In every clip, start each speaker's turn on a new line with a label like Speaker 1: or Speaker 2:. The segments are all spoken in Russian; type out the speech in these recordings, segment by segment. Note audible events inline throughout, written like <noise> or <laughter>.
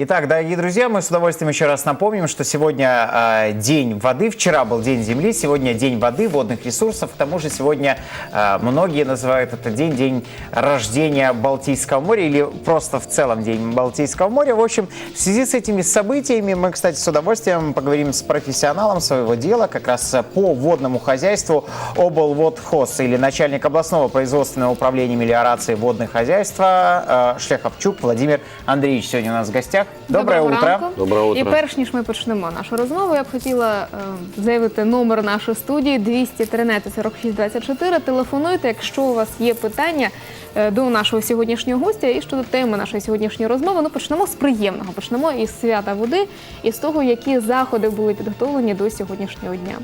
Speaker 1: Итак, дорогие друзья, мы с удовольствием еще раз напомним, что сегодня э, день воды, вчера был день земли, сегодня день воды, водных ресурсов. К тому же сегодня э, многие называют этот день день рождения Балтийского моря или просто в целом день Балтийского моря. В общем, в связи с этими событиями мы, кстати, с удовольствием поговорим с профессионалом своего дела, как раз по водному хозяйству облводхоз или начальник областного производственного управления мелиорации водных хозяйства э, Шляховчук Владимир Андреевич сегодня у нас в гостях. Доброе
Speaker 2: Доброго
Speaker 1: утро.
Speaker 2: ранку.
Speaker 3: Доброго утра.
Speaker 2: І перш ніж ми почнемо нашу розмову, я б хотіла е, заявити номер нашої студії 213 46 24. Телефонуйте, якщо у вас є питання е, до нашого сьогоднішнього гостя і щодо теми нашої сьогоднішньої розмови. Ну почнемо з приємного. Почнемо із свята води і з того, які заходи були підготовлені до сьогоднішнього дня.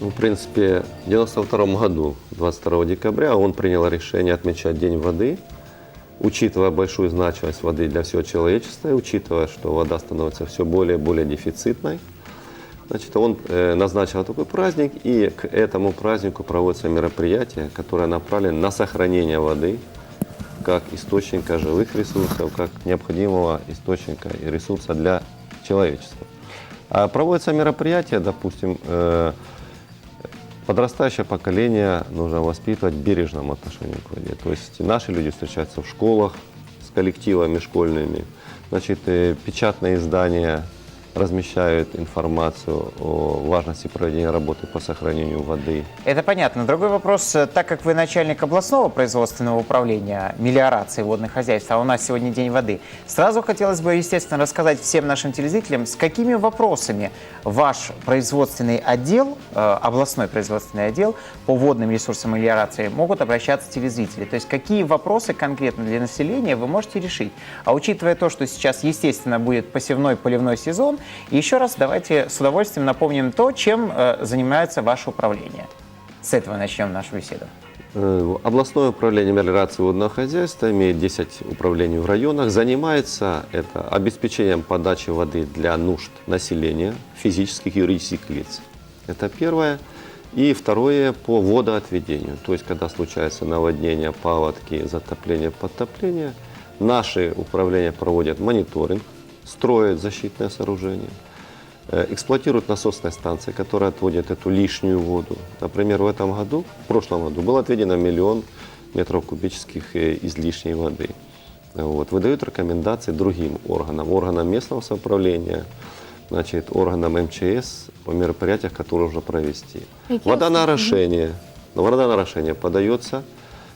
Speaker 3: Ну, в принципе, в 92 году, 22 декабря, он принял решение отмечать День воды, учитывая большую значимость воды для всего человечества, и учитывая, что вода становится все более и более дефицитной. Значит, он э, назначил такой праздник, и к этому празднику проводятся мероприятия, которые направлены на сохранение воды как источника живых ресурсов, как необходимого источника и ресурса для человечества. А проводятся мероприятия, допустим, э, подрастающее поколение нужно воспитывать в бережном к воде. То есть наши люди встречаются в школах с коллективами школьными. Значит, э, печатные издания размещают информацию о важности проведения работы по сохранению воды.
Speaker 1: Это понятно. Другой вопрос, э, так как вы начальник областного производственного управления мелиорации водных хозяйств, а у нас сегодня День воды, сразу хотелось бы, естественно, рассказать всем нашим телезрителям, с какими вопросами ваш производственный отдел, э, областной производственный отдел по водным ресурсам мелиорации могут обращаться телезрители. То есть какие вопросы конкретно для населения вы можете решить. А учитывая то, что сейчас, естественно, будет посевной поливной сезон, еще раз давайте с удовольствием напомним то, чем э, занимается ваше управление. С этого начнем нашу беседу.
Speaker 3: Э, Областное управление мелиорации водного хозяйства имеет 10 управлений в районах. Занимается это обеспечением подачи воды для нужд населения, физических и юридических лиц. Это первое. И второе по водоотведению. То есть, когда случается наводнение, паводки, затопление, подтопление, наши управления проводят мониторинг, строят защитное сооружение, э, эксплуатируют насосные станции, которые отводят эту лишнюю воду. Например, в этом году, в прошлом году, было отведено миллион метров кубических э, излишней воды. Вот. Выдают рекомендации другим органам, органам местного самоуправления, значит, органам МЧС по мероприятиях, которые нужно провести.
Speaker 2: Какие
Speaker 3: Вода на орошение. Вода на орошение подается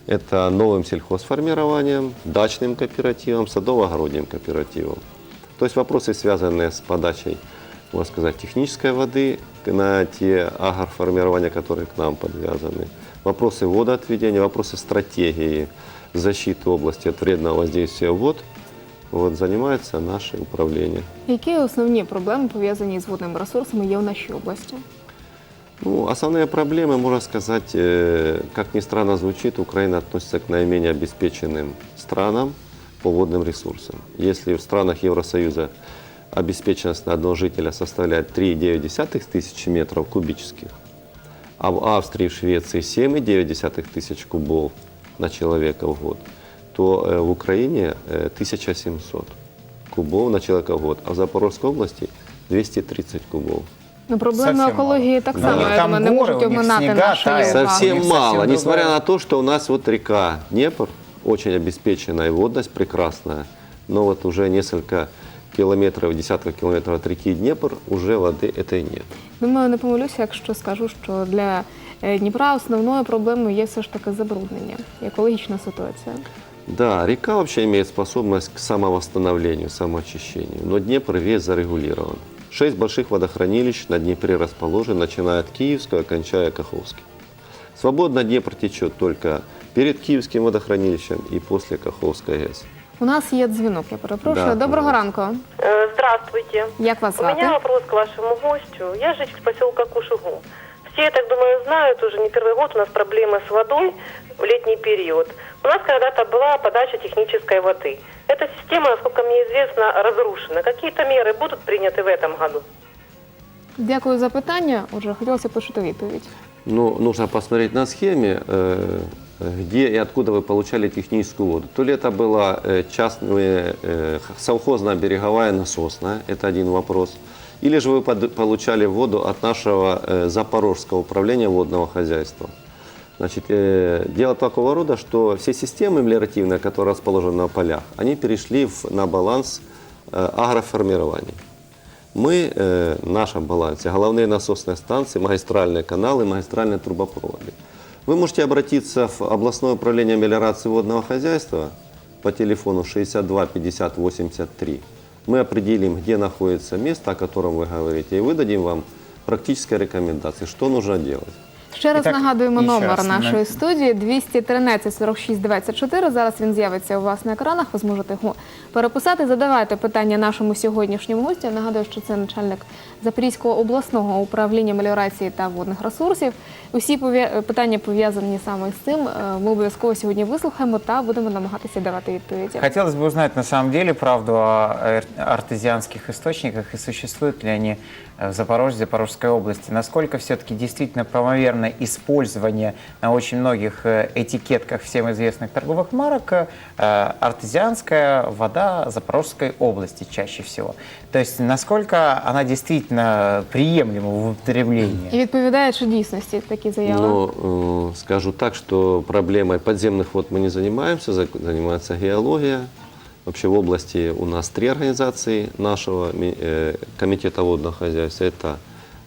Speaker 3: это новым сельхозформированием, дачным кооперативом, садово-огородным кооперативом. То есть вопросы, связанные с подачей, можно сказать, технической воды на те агроформирования, которые к нам подвязаны. Вопросы водоотведения, вопросы стратегии защиты области от вредного воздействия вод. Вот, занимается наше управление.
Speaker 2: Які основні проблеми пов'язані з водними ресурсами є в нашій області?
Speaker 3: Ну, основные проблемы, можно сказать, э, как ни странно звучит, Украина относится к наименее обеспеченным странам по водным ресурсам. Если в странах Евросоюза обеспеченность на одного жителя составляет 3,9 тысячи метров кубических, а в Австрии и в Швеции 7,9 тысяч кубов на человека в год, то э, в Украине э, 1700 кубов на человека в год, а в Запорожской области 230 кубов.
Speaker 2: Ну, проблеми
Speaker 1: Совсем
Speaker 2: екології
Speaker 1: мало.
Speaker 2: так
Speaker 1: Да,
Speaker 2: само,
Speaker 1: у них
Speaker 2: я
Speaker 1: там
Speaker 2: думаю, не
Speaker 1: горы,
Speaker 2: можуть
Speaker 1: у них
Speaker 2: оминати
Speaker 1: снега
Speaker 2: нашої
Speaker 1: тают.
Speaker 2: уваги.
Speaker 3: Совсем
Speaker 1: совсем
Speaker 3: мало,
Speaker 1: другое.
Speaker 3: несмотря на то, что у нас вот река Днепр очень обеспеченная, и водность прекрасная, но вот уже несколько километров, десятков километров от реки Днепр уже воды этой нет.
Speaker 2: Думаю, не помилюся, якщо скажу, що для е, Дніпра основною проблемою є все ж таки забруднення, екологічна ситуація.
Speaker 3: Да, река вообще имеет способность к самовосстановлению, самоочищению, но Днепр весь зарегулирован. Шесть больших водохранилищ на Днепре расположены, начиная от Киевского, кончая Каховским. Свободно Днепр течет только перед Киевским водохранилищем и после Каховской ГЭС.
Speaker 2: У нас є дзвінок, я перепрошую.
Speaker 3: Да,
Speaker 2: Доброго
Speaker 3: пожалуйста.
Speaker 2: ранку.
Speaker 4: Э, Здравствуйте.
Speaker 2: Як вас
Speaker 4: У меня
Speaker 2: звати?
Speaker 4: вопрос к вашему гостю. Я житель поселка Кушугу. Все, я так думаю, знают, уже не первый год у нас проблемы с водой в летний период. У нас когда-то была подача технической воды. Эта система, насколько мне известно, разрушена. Какие-то меры будут приняты в этом году?
Speaker 2: Дякую за питання. Отже, хотілося почути відповідь.
Speaker 3: Ну, нужно посмотреть на схеме. Э, где и откуда вы получали техническую воду. То ли это была э, частная, э, совхозная береговая насосная, это один вопрос. Или же вы получали воду от нашего э, Запорожского управления водного хозяйства. Значит, э, дело такого рода, что все системы мелиоративные, которые расположены на полях, они перешли на баланс э, агроформирования. Мы, э, в нашем балансе, головные насосные станции, магистральные каналы, магистральные трубопроводы. Вы можете обратиться в областное управление мелиорации водного хозяйства по телефону 62 50 83. Мы определим, где находится место, о котором вы говорите, и выдадим вам практические рекомендации, что нужно делать.
Speaker 2: Ще раз
Speaker 1: І так,
Speaker 2: нагадуємо
Speaker 1: і ще
Speaker 2: номер
Speaker 1: раз,
Speaker 2: нашої
Speaker 1: на-
Speaker 2: студії 213 46 24. Зараз він з'явиться у вас на екранах. Ви зможете його переписати. Задавайте питання нашому сьогоднішньому гостю. Я Нагадую, що це начальник Запорізького обласного управління меліорації та водних ресурсів. Усі пов'я- питання пов'язані саме з цим. е, Ми обов'язково сьогодні вислухаємо та будемо намагатися давати відповіді.
Speaker 1: Хотелось бы узнать на самом деле правду о ар- артезианских источниках и существуют ли они э, в Запорожье, Запорожской области. Насколько все-таки действительно правомерно использование на очень многих э, этикетках всем известных торговых марок э, артезианская вода Запорожской области чаще всего. То есть насколько она действительно приемлема в употреблении.
Speaker 2: І відповідаючи дійсності такі заяви.
Speaker 3: Но э, скажу так, что проблемой подземных вод мы не занимаемся, за- занимается геология. Вообще в области у нас три организации нашего ми- э, комитета водного хозяйства. Это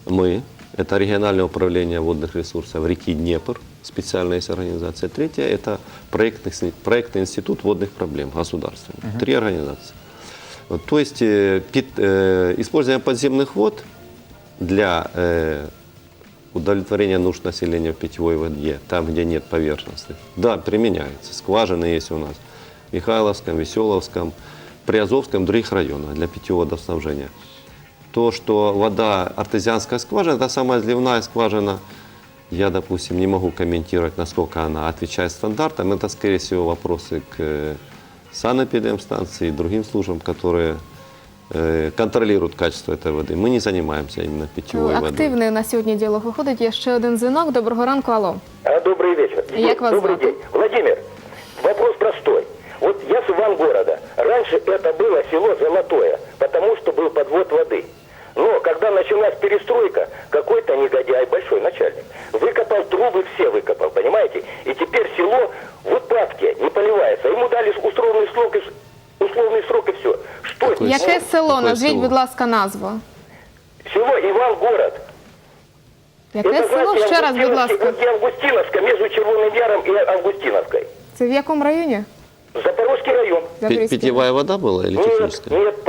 Speaker 3: мы, это региональное управление водных ресурсов реки Днепр, специальная есть организация. Третья – это проектный, проектный институт водных проблем государственный. Три организации. Вот, То есть э, пит- э, использование подземных вод для э, удовлетворения нужд населения в питьевой воде, там, где нет поверхности. Да, применяется. Скважины есть у нас в Михайловском, Веселовском, Приазовском, других районах для питьевого водоснабжения То, что вода артезианская скважина, это самая изливная скважина, я, допустим, не могу комментировать, насколько она отвечает стандартам. Это, скорее всего, вопросы к э, санэпидемстанции и другим службам, которые э, контролируют качество этой воды. Мы не занимаемся именно питьевой водой.
Speaker 2: Активний на сьогодні діалог виходить. Є ще один дзвінок. Доброго ранку, алло.
Speaker 5: А, Добрый вечер.
Speaker 2: Як вас
Speaker 5: Добрый
Speaker 2: звати?
Speaker 5: день. Владимир, вопрос простой. Вот я с Ивангорода. Раньше это было село Золотое, потому что был подвод воды. Но когда началась перестройка, какой-то негодяй, большой начальник, выкопал трубы, все выкопал, понимаете? И теперь село в упадке, не поливается. Ему дали условный срок, и, условный срок и все. Что
Speaker 3: Какой
Speaker 5: это?
Speaker 2: Яке село?
Speaker 3: Какое
Speaker 2: Назвіть,
Speaker 3: село?
Speaker 2: будь ласка, назву.
Speaker 5: Село Ивангород.
Speaker 2: Яке село?
Speaker 5: знаете,
Speaker 2: Ще раз, будь
Speaker 5: Августиновский-
Speaker 2: ласка.
Speaker 5: вот я Августиновска, между Червоным Яром и Августиновкой.
Speaker 2: Це в якому районі?
Speaker 5: Запорожский район.
Speaker 3: Пи-
Speaker 2: Запорізький.
Speaker 3: Питьевая вода была или
Speaker 5: Нет,
Speaker 3: техническая?
Speaker 5: нет,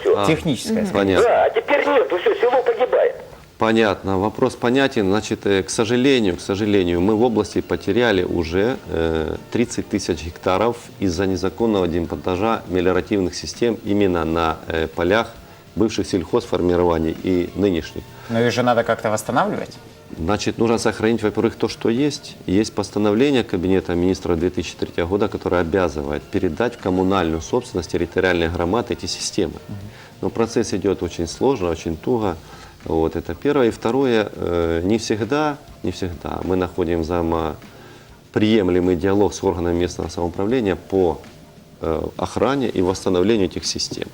Speaker 5: все.
Speaker 3: А.
Speaker 1: Техническая.
Speaker 3: Понятно.
Speaker 5: Да, а теперь нет, все, село погибает.
Speaker 3: Понятно, вопрос понятен. Значит, э, к сожалению, к сожалению, мы в области потеряли уже э, 30 тысяч гектаров из-за незаконного демонтажа мелиоративных систем именно на э, полях бывших сельхозформирований и нынешних.
Speaker 1: Но их же надо как-то восстанавливать.
Speaker 3: Значит, нужно сохранить, во-первых, то, что есть. Есть постановление Кабинета министра 2003 года, которое обязывает передать в коммунальную собственность территориальных громад эти системы. Но процесс идет очень сложно, очень туго. Вот, это первое. И второе, э, не всегда, не всегда мы находим взаимоприемлемый диалог с органами местного самоуправления по э, охране и восстановлению этих систем.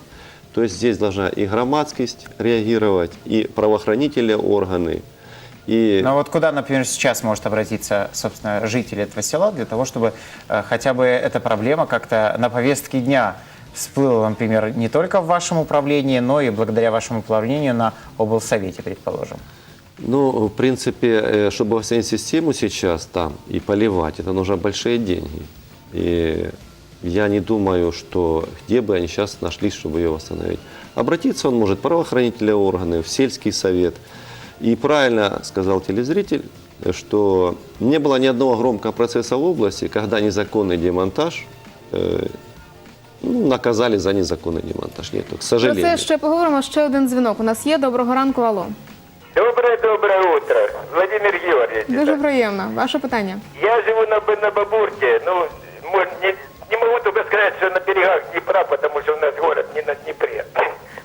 Speaker 3: То есть здесь должна и громадскость реагировать, и правоохранительные органы, и
Speaker 1: Но вот куда, например, сейчас может обратиться, собственно, житель этого села для того, чтобы э, хотя бы эта проблема как-то на повестке дня всплыла, например, не только в вашем управлении, но и благодаря вашему управлению на облсовете, предположим?
Speaker 3: Ну, в принципе, э, чтобы восстановить систему сейчас там и поливать, это нужно большие деньги. И я не думаю, что где бы они сейчас нашлись, чтобы ее восстановить. Обратиться он может в правоохранительные органы, в сельский совет. И правильно сказал телезритель, что не было ни одного громкого процесса в области, когда незаконный демонтаж э, ну, наказали за незаконный демонтаж. Нету, к
Speaker 2: Про
Speaker 3: сожалению.
Speaker 2: це ще поговоримо. Ще один дзвінок. У нас є. Доброго ранку, алло.
Speaker 6: Доброе, доброе утро. Владимир Георгиевич.
Speaker 2: Дуже приємно. Ваше питання.
Speaker 6: Я живу на, Б- на Бабурке. Ну, мо- не, не могу только сказать, что на берегах Днепра, потому что у нас город не на Днепре. <laughs>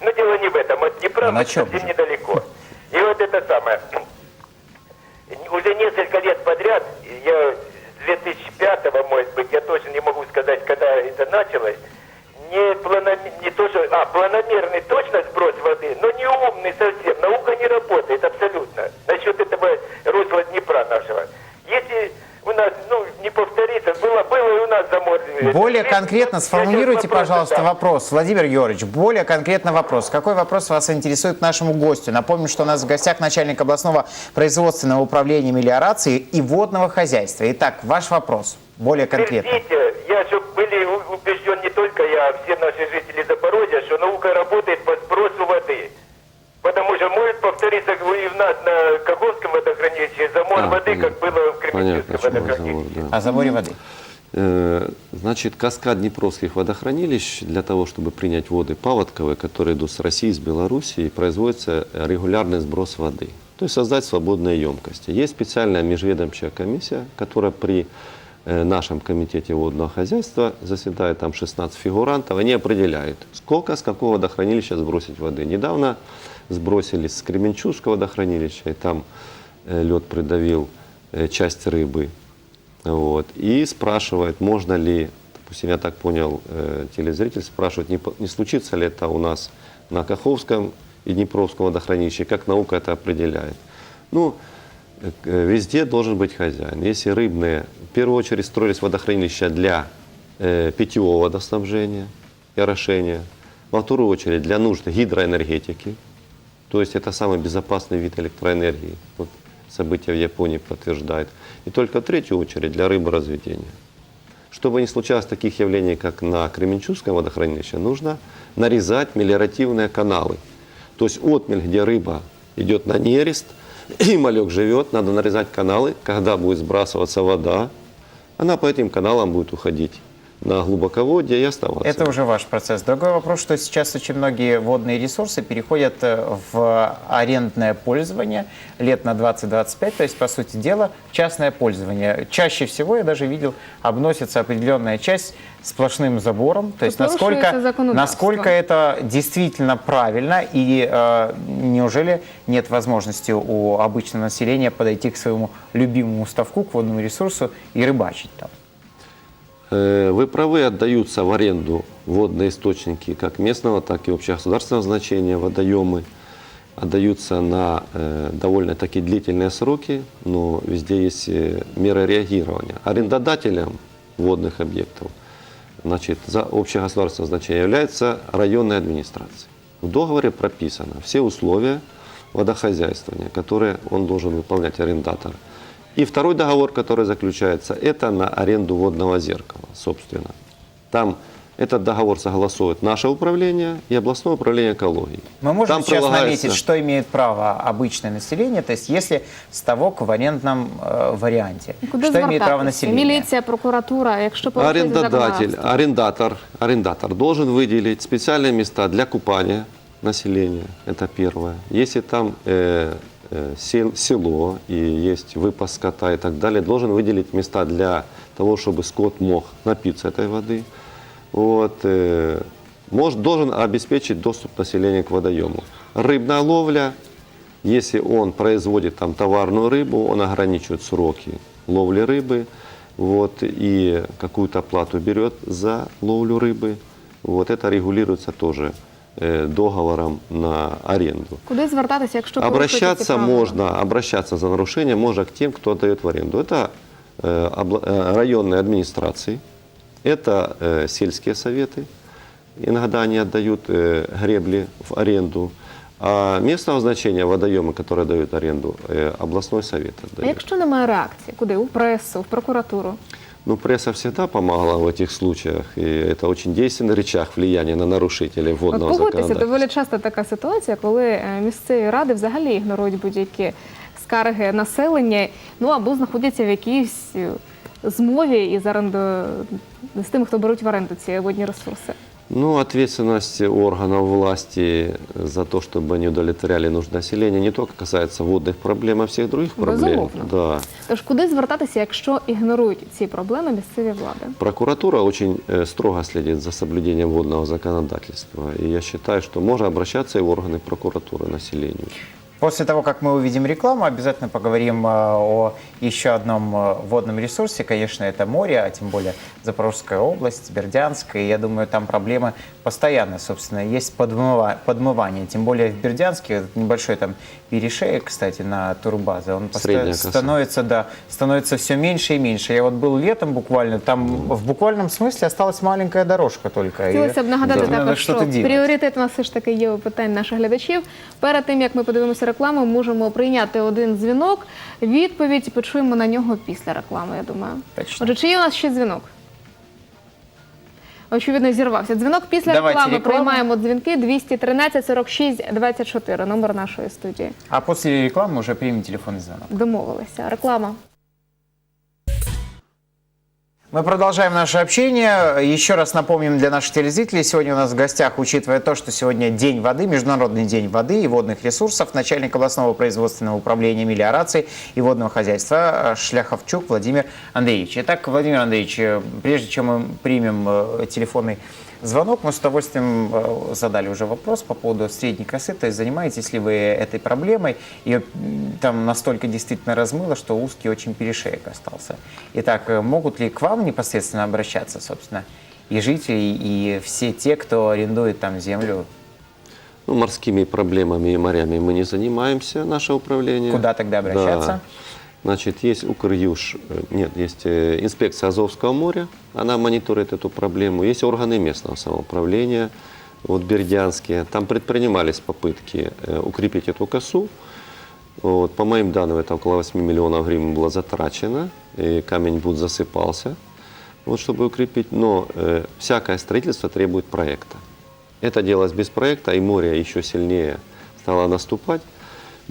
Speaker 6: Но дело не в этом. От Днепра
Speaker 1: А на
Speaker 6: мы
Speaker 1: чем
Speaker 6: совсем
Speaker 1: же?
Speaker 6: недалеко. И вот это самое. Уже несколько лет подряд, я 2005 может быть, я точно не могу сказать, когда это началось, не, планомер, не то, что, а, планомерный точно
Speaker 1: Более
Speaker 6: Здесь-
Speaker 1: конкретно сформулируйте, пожалуйста, вопрос. Владимир Георгиевич, более конкретно вопрос. Какой вопрос вас интересует нашему гостю? Напомню, что у нас в гостях начальник областного производственного управления мелиорации и водного хозяйства. Итак, ваш вопрос. Более конкретно.
Speaker 6: Подтвердите, я, чтобы были убежден не только я, а все наши жители Запорожья, что наука работает по сбросу воды. Потому что может повториться и у нас на Каховском водохранилище замор
Speaker 3: А,
Speaker 6: воды,
Speaker 3: понятно.
Speaker 6: как было в
Speaker 3: Понятно,
Speaker 6: Кременчугском
Speaker 3: почему
Speaker 6: водохранилище.
Speaker 3: разговор, да.
Speaker 1: О заборе воды.
Speaker 3: Э, Значит, каскад Днепровских водохранилищ для того, чтобы принять воды паводковые, которые идут с России, с Белоруссии, производится регулярный сброс воды. То есть создать свободные емкости. Есть специальная межведомчая комиссия, которая при э, нашем комитете водного хозяйства заседает там 16 фигурантов, они определяют, сколько с какого водохранилища сбросить воды. Недавно сбросили с Кременчугского водохранилища, и там э, лед придавил часть рыбы. Вот. И спрашивает, можно ли, допустим, я так понял, э, телезритель спрашивает, не, не случится ли это у нас на Каховском и Днепровском водохранилище, как наука это определяет. Ну, э, э, везде должен быть хозяин. Если рыбные, в первую очередь строились водохранилища для э, питьевого водоснабжения и орошения, во вторую очередь для нужд гидроэнергетики, то есть это самый безопасный вид электроэнергии. Вот события в Японии подтверждают. И только в третью очередь для рыборазведения. Чтобы не случалось таких явлений, как на Кременчугском водохранилище, нужно нарезать мелиоративные каналы. То есть отмель, где рыба идет на нерест, <coughs> и малек живет, надо нарезать каналы, когда будет сбрасываться вода, она по этим каналам будет уходить на глубоководье и оставаться.
Speaker 1: Это уже ваш процесс. Другой вопрос, что сейчас очень многие водные ресурсы переходят э, в арендное пользование лет на 20-25, то есть, по сути дела, частное пользование. Чаще всего, я даже видел, обносится определенная часть сплошным забором. То есть, насколько,
Speaker 2: законодательство.
Speaker 1: насколько это действительно правильно и э, неужели нет возможности у обычного населения подойти к своему любимому ставку, к водному ресурсу и рыбачить там?
Speaker 3: Э, Вы правы, отдаются в аренду водные источники как местного, так и общегосударственного значения, водоемы. Отдаются на э, довольно-таки длительные сроки, но везде есть э, меры реагирования. Арендодателем водных объектов значит, за общегосударственное значение является районная администрация. В договоре прописано все условия водохозяйствования, которые он должен выполнять, арендатор. И второй договор, который заключается, это на аренду водного зеркала, собственно. Там этот договор согласует наше управление и областное управление экологии.
Speaker 1: Мы можем
Speaker 3: Там
Speaker 1: сейчас
Speaker 3: прилагается-
Speaker 1: наметить, что имеет право обычное население, то есть если ставок в арендном э, варианте.
Speaker 2: Куди
Speaker 1: что имеет право
Speaker 2: звертатися?
Speaker 1: население?
Speaker 2: Міліція, прокуратура, якщо порушується
Speaker 3: Арендодатель,
Speaker 2: законодавство?
Speaker 3: арендатор, арендатор должен выделить специальные места для купания населения. Это первое. Если там э, э, сел- село и есть выпас скота и так далее, должен выделить места для того, чтобы скот мог напиться этой воды. Вот, э, может, должен обеспечить доступ населения к водоему. Рыбная ловля, если он производит там товарную рыбу, он ограничивает сроки ловли рыбы, вот, и какую-то плату берет за ловлю рыбы. Вот это регулируется тоже э, договором на аренду.
Speaker 2: Куди звертатися, якщо порушуються ці
Speaker 3: Обращаться
Speaker 2: правила?
Speaker 3: можно, обращаться за нарушение можно к тем, кто отдает в аренду. Это э, обла- э, районные администрации, это э, сельские советы, иногда они отдают э, гребли в аренду, а местного значения водоемы, которые дают аренду, э, областной совет
Speaker 2: А
Speaker 3: отдает.
Speaker 2: якщо немає реакції, куди? У пресу, в прокуратуру?
Speaker 3: Ну, пресса всегда помогала в этих случаях, и это очень действенный рычаг влияния на нарушителей
Speaker 2: От
Speaker 3: водного
Speaker 2: погодьтеся,
Speaker 3: законодательства.
Speaker 2: доволі часто така ситуація, коли е, місцеві ради взагалі ігнорують будь-які скарги населення, ну або знаходяться в якійсь е, змові із оренду з тими, хто беруть в оренду ці водні ресурси.
Speaker 3: Ну, ответственность органов власти за то, чтобы они удовлетворяли нужды населения, не только касается водных проблем, а всех других проблем.
Speaker 2: Безумовно.
Speaker 3: Да.
Speaker 2: Тож куди звертатися, якщо ігнорують ці проблеми місцеві влади?
Speaker 3: Прокуратура очень э, строго следит за соблюдением водного законодательства. И я считаю, что можно обращаться и в органы прокуратуры населению.
Speaker 1: После того, как мы увидим рекламу, обязательно поговорим э, о еще одном э, водном ресурсе. Конечно, это море, а тем более Запорожская область, Бердянская. И я думаю, там проблемы постоянно, собственно, есть подмыва- подмывание. Тем более в Бердянске этот небольшой там перешеек, кстати, на турбазы, он
Speaker 3: Средняя
Speaker 1: постоянно
Speaker 3: коса.
Speaker 1: становится, да, становится все меньше и меньше. Я вот был летом буквально, там в буквальном смысле осталась маленькая дорожка только. И
Speaker 2: Хотілося б нагадати
Speaker 1: с этим надо
Speaker 2: також, що
Speaker 1: что-то делать.
Speaker 2: пріоритет у нас все ж таки є у питань наших глядачів. Перед тим як ми подивимося рекламу, можемо прийняти один дзвінок. Відповідь почуємо на нього після реклами. Я думаю.
Speaker 1: Точно.
Speaker 2: Отже, чи є у нас ще дзвінок? Очевидно, зірвався. Дзвінок після
Speaker 1: Давайте
Speaker 2: реклами.
Speaker 1: реклама.
Speaker 2: Приймаємо дзвінки 213 46 24, номер нашої студії.
Speaker 1: А после рекламы уже примем телефонный звонок.
Speaker 2: Домовилися. Реклама.
Speaker 1: Мы продолжаем наше общение. Еще раз напомним для наших телезрителей, сегодня у нас в гостях, учитывая то, что сегодня День воды, Международный день воды и водных ресурсов, начальник областного производственного управления мелиорации и водного хозяйства э, Шляховчук Владимир Андреевич. Итак, Владимир Андреевич, э, прежде чем мы примем э, телефонный звонок, мы с удовольствием э, задали уже вопрос по поводу средней косы. То есть занимаетесь ли вы этой проблемой? М, там настолько действительно размыло, что узкий очень перешеек остался. Итак, э, могут ли к вам непосредственно обращаться, собственно, и жители, и все те, кто арендует там землю?
Speaker 3: Ну, морскими проблемами и морями мы не занимаемся, наше управление.
Speaker 1: Куда тогда обращаться?
Speaker 3: Да. Значит, есть Укрюж, э, нет, есть э, инспекция Азовского моря, она мониторит эту проблему. Есть органы местного самоуправления, вот Бердянские. Там предпринимались попытки э, укрепить эту косу. Вот, по моим данным, это около 8 миллионов гривен было затрачено, и камень будет засыпался, вот, чтобы укрепить. Но э, всякое строительство требует проекта. Это делалось без проекта, и море еще сильнее стало наступать.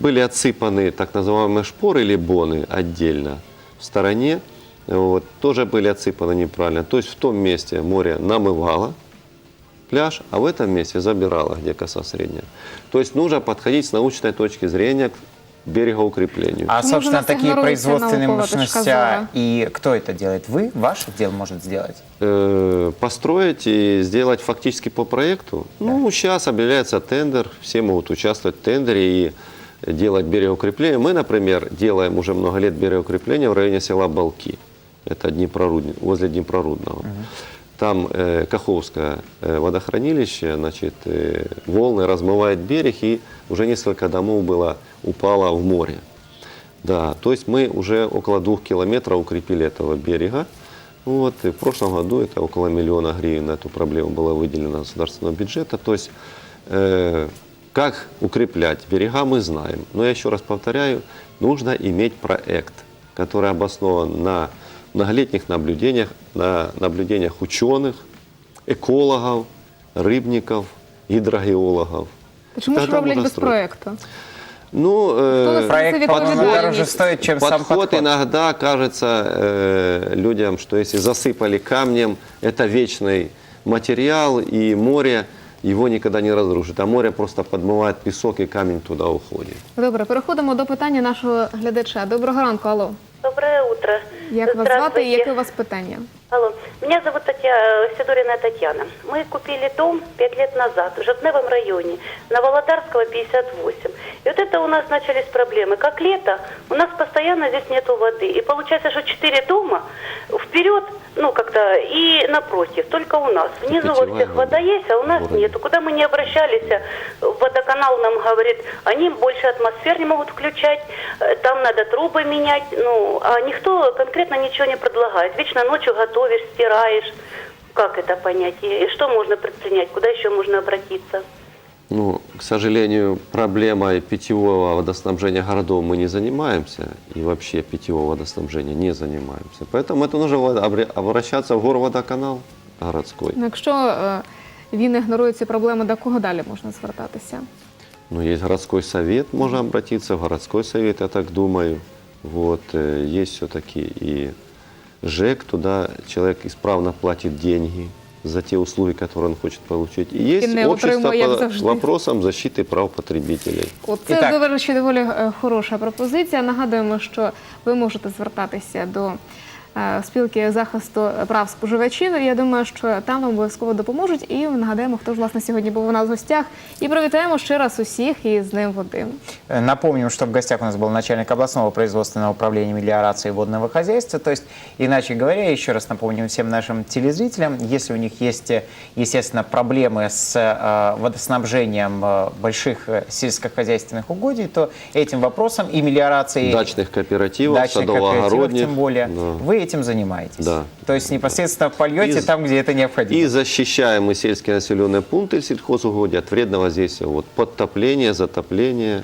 Speaker 3: Были отсыпаны так называемые шпоры или боны отдельно в стороне. Вот, тоже были отсыпаны неправильно. То есть в том месте море намывало пляж, а в этом месте забирало, где коса средняя. То есть нужно подходить с научной точки зрения к берегоукреплению.
Speaker 1: А, собственно, такие производственные мощности,
Speaker 2: зора?
Speaker 1: и кто это делает? Вы? Ваш отдел может сделать?
Speaker 3: Э, построить и сделать фактически по проекту. Ну, сейчас объявляется тендер, все могут участвовать в тендере и делать берегоукрепление. Мы, например, делаем уже много лет берегоукрепление в районе села Балки. Это Днепрорудни- возле Днепрорудного. Там э, Каховское э, водохранилище, значит, э, волны размывают берег, и уже несколько домов было, упало в море. Да, то есть мы уже около двух километров укрепили этого берега. Вот, и в прошлом году это около миллиона гривен на эту проблему было выделено государственного бюджета. То есть э, как укреплять берега мы знаем. Но я еще раз повторяю, нужно иметь проект, который обоснован на многолетних наблюдениях, на наблюдениях ученых, экологов, рыбников, гидрогеологов.
Speaker 2: Чому ж
Speaker 3: Тогда
Speaker 2: роблять
Speaker 3: можно
Speaker 2: без
Speaker 3: строить.
Speaker 2: проекту?
Speaker 3: Ну,
Speaker 2: Хто
Speaker 3: э,
Speaker 2: несе
Speaker 1: Проект, по-моему,
Speaker 2: відповідальність?
Speaker 1: дороже стоит, чем сам
Speaker 3: подход,
Speaker 1: подход.
Speaker 3: иногда кажется э, людям, что если засыпали камнем, это вечный материал, и море его никогда не разрушит. А море просто подмывает песок, и камень туда уходит.
Speaker 2: Добре, переходимо до питання нашого глядача. Доброго ранку, алло.
Speaker 4: Доброе утро.
Speaker 2: Як вас звати і
Speaker 4: Здравствуйте.
Speaker 2: яке у вас питання?
Speaker 4: Алло, меня зовут Татьяна, Сидорина Татьяна. Мы купили дом пять лет назад в Жовтневом районе, на Володарского 58. И вот это у нас начались проблемы. Как лето, у нас постоянно здесь нету воды. И получается, что четыре дома вперед, ну как-то, и напротив, только у нас. Внизу вот
Speaker 3: питьевая
Speaker 4: всех вода есть, а у нас
Speaker 3: городе.
Speaker 4: нету. Куда мы не обращались, водоканал нам говорит, они больше атмосфер не могут включать, э, там надо трубы менять, ну, а никто конкретно ничего не предлагает. Вечно ночью готовишь, стираешь. Как это понять? И что можно предпринять? Куда еще можно обратиться?
Speaker 3: Ну, к сожалению, проблемой питьевого водоснабжения городов мы не занимаемся, и вообще питьевого водоснабжения не занимаемся. Поэтому это нужно вот обре- обращаться в горводоканал городской.
Speaker 2: Ну, Якщо е, він ігнорує ці проблеми, до кого далі можна звертатися?
Speaker 3: Ну, есть городской совет, можно обратиться в городской совет, я так думаю. Вот, э, есть все-таки и ЖЭК, туда человек исправно платит деньги за те услуги, которые он хочет получить. И есть
Speaker 2: не
Speaker 3: общество
Speaker 2: отримує, як
Speaker 3: по
Speaker 2: завжди.
Speaker 3: вопросам защиты прав потребителей.
Speaker 2: От це,
Speaker 1: І так.
Speaker 2: до речі, доволі е, хороша пропозиція. Нагадуємо, що ви можете звертатися до спілки захисту прав споживачів. Я думаю, що там вам обов'язково допоможуть. І нагадаємо, хто ж власне сьогодні був у нас в гостях. І привітаємо ще раз усіх із Днем води.
Speaker 1: Э, Напомним, что в гостях у нас был начальник областного производственного управления мелиорации и водного хозяйства. То есть, иначе говоря, еще раз напомним всем нашим телезрителям, если у них есть, э, естественно, проблемы с э, водоснабжением э, больших э, сельскохозяйственных угодий, то этим вопросом и мелиорацией
Speaker 3: Дачных кооперативов,
Speaker 1: дачных кооперативов,
Speaker 3: садово-огородных.
Speaker 1: тем более,
Speaker 3: Да.
Speaker 1: вы этим занимаетесь.
Speaker 3: Да.
Speaker 1: То есть непосредственно польете
Speaker 3: И-
Speaker 1: там, где это необходимо.
Speaker 3: И защищаем мы сельские населенные пункты сельхозугодий от вредного воздействия вот, подтопления, затопления.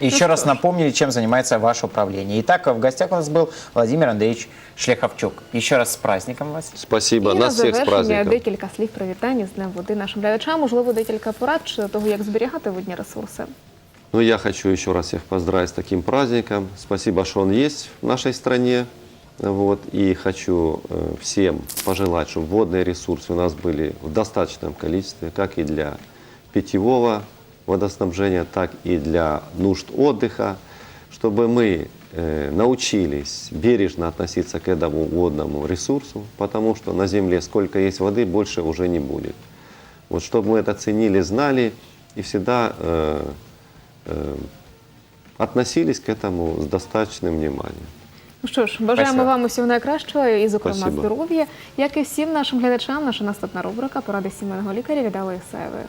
Speaker 1: Еще раз напомнили, чем занимается ваше управление. Итак, в гостях у нас был Владимир Андреевич Шляховчук. Еще раз с праздником вас.
Speaker 3: Спасибо.
Speaker 2: і на
Speaker 3: Нас всех с
Speaker 2: завершення
Speaker 3: праздником.
Speaker 2: декілька слів привітання з Днем води нашим глядачам. Можливо, декілька порад щодо того, як зберігати водні ресурси.
Speaker 3: Ну, я хочу еще раз всех поздравить с таким праздником. Спасибо, что он есть в нашей стране. Вот. И хочу э, всем пожелать, чтобы водные ресурсы у нас были в достаточном количестве, как и для питьевого водоснабжения, так и для нужд отдыха, чтобы мы э, научились бережно относиться к этому водному ресурсу, потому что на Земле сколько есть воды, больше уже не будет. Вот чтобы мы это ценили, знали и всегда э, э, относились к этому с достаточным вниманием.
Speaker 2: Ну що ж, бажаємо
Speaker 1: Спасибо.
Speaker 2: вам усього найкращого і, зокрема,
Speaker 3: Спасибо.
Speaker 2: здоров'я, як і всім нашим глядачам. Наша наступна рубрика поради сімейного лікаря від Алли Ісаєвої.